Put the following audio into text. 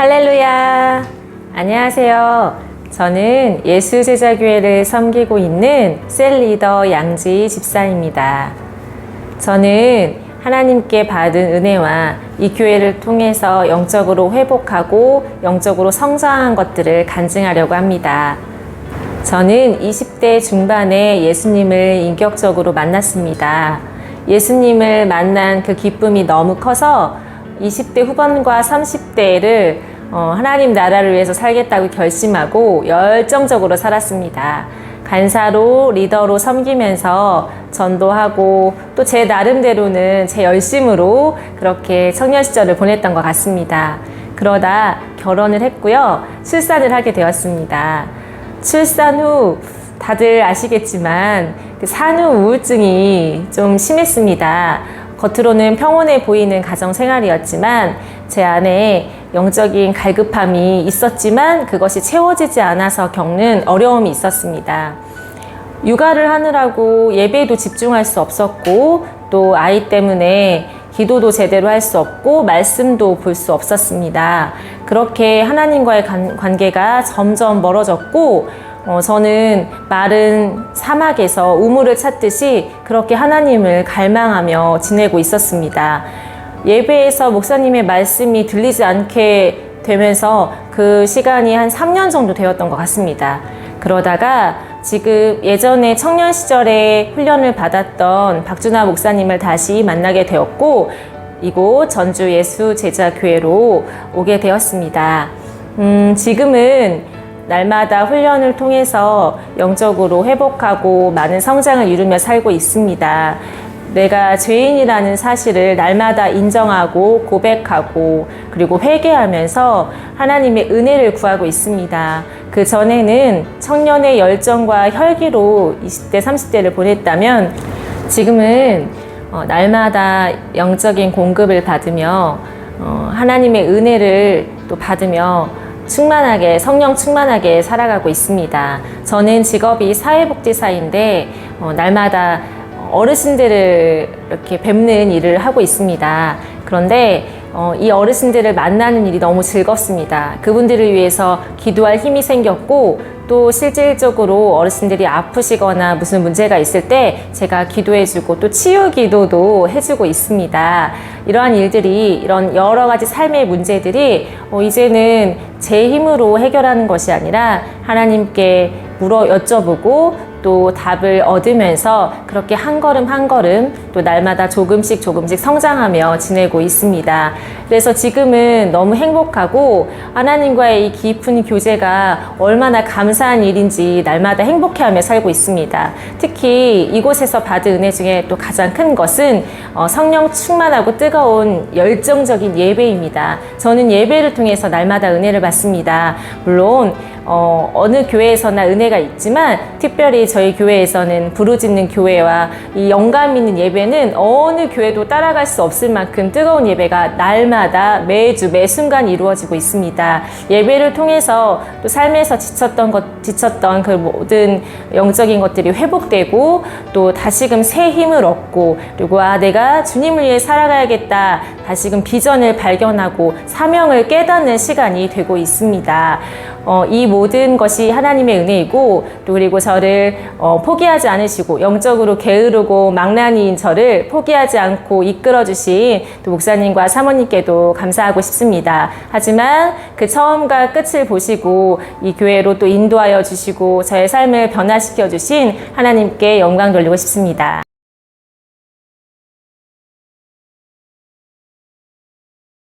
할렐루야. 안녕하세요. 저는 예수제자교회를 섬기고 있는 셀리더 양지 집사입니다. 저는 하나님께 받은 은혜와 이 교회를 통해서 영적으로 회복하고 영적으로 성장한 것들을 간증하려고 합니다. 저는 20대 중반에 예수님을 인격적으로 만났습니다. 예수님을 만난 그 기쁨이 너무 커서 20대 후반과 30대를 어, 하나님 나라를 위해서 살겠다고 결심하고 열정적으로 살았습니다. 간사로 리더로 섬기면서 전도하고 또 제 나름대로는 제 열심으로 그렇게 청년 시절을 보냈던 것 같습니다. 그러다 결혼을 했고요. 출산을 하게 되었습니다. 출산 후 다들 아시겠지만 그 산후 우울증이 좀 심했습니다. 겉으로는 평온해 보이는 가정 생활이었지만 제 안에 영적인 갈급함이 있었지만 그것이 채워지지 않아서 겪는 어려움이 있었습니다. 육아를 하느라고 예배도 집중할 수 없었고 또 아이 때문에 기도도 제대로 할 수 없고 말씀도 볼 수 없었습니다. 그렇게 하나님과의 관, 관계가 점점 멀어졌고 어, 저는 마른 사막에서 우물을 찾듯이 그렇게 하나님을 갈망하며 지내고 있었습니다. 예배에서 목사님의 말씀이 들리지 않게 되면서 그 시간이 한 3년 정도 되었던 것 같습니다. 그러다가 지금 예전에 청년 시절에 훈련을 받았던 박준하 목사님을 다시 만나게 되었고 이곳 전주 예수 제자 교회로 오게 되었습니다. 음, 지금은 날마다 훈련을 통해서 영적으로 회복하고 많은 성장을 이루며 살고 있습니다. 내가 죄인이라는 사실을 날마다 인정하고 고백하고 그리고 회개하면서 하나님의 은혜를 구하고 있습니다. 그 전에는 청년의 열정과 혈기로 20대, 30대를 보냈다면 지금은 어, 날마다 영적인 공급을 받으며 어, 하나님의 은혜를 또 받으며 충만하게 성령 충만하게 살아가고 있습니다. 저는 직업이 사회복지사인데 어, 날마다 어르신들을 이렇게 뵙는 일을 하고 있습니다. 그런데 어, 이 어르신들을 만나는 일이 너무 즐겁습니다. 그분들을 위해서 기도할 힘이 생겼고 또 실질적으로 어르신들이 아프시거나 무슨 문제가 있을 때 제가 기도해주고 또 치유 기도도 해주고 있습니다. 이러한 일들이 이런 여러 가지 삶의 문제들이 어, 이제는 제 힘으로 해결하는 것이 아니라 하나님께 물어 여쭤보고 또 답을 얻으면서 그렇게 한 걸음 한 걸음 또 날마다 조금씩 조금씩 성장하며 지내고 있습니다. 그래서 지금은 너무 행복하고 하나님과의 이 깊은 교제가 얼마나 감사한 일인지 날마다 행복해하며 살고 있습니다. 특히 이곳에서 받은 은혜 중에 또 가장 큰 것은 어, 성령 충만하고 뜨거운 열정적인 예배입니다. 저는 예배를 통해서 날마다 은혜를 받습니다. 물론 어, 어느 교회에서나 은혜가 있지만 특별히 저희 교회에서는 부르짖는 교회와 이 영감 있는 예배 는 어느 교회도 따라갈 수 없을 만큼 뜨거운 예배가 날마다 매주 매 순간 이루어지고 있습니다. 예배를 통해서 또 삶에서 지쳤던 것 지쳤던 그 모든 영적인 것들이 회복되고 또 다시금 새 힘을 얻고 그리고 아 내가 주님을 위해 살아가야겠다 다시금 비전을 발견하고 사명을 깨닫는 시간이 되고 있습니다. 어, 이 모든 것이 하나님의 은혜이고 또 그리고 저를 어, 포기하지 않으시고 영적으로 게으르고 망나니인 저를 포기하지 않고 이끌어 주신 또 목사님과 사모님께도 감사하고 싶습니다. 하지만 그 처음과 끝을 보시고 이 교회로 또 인도하여 주시고 저의 삶을 변화시켜 주신 하나님께 영광 돌리고 싶습니다.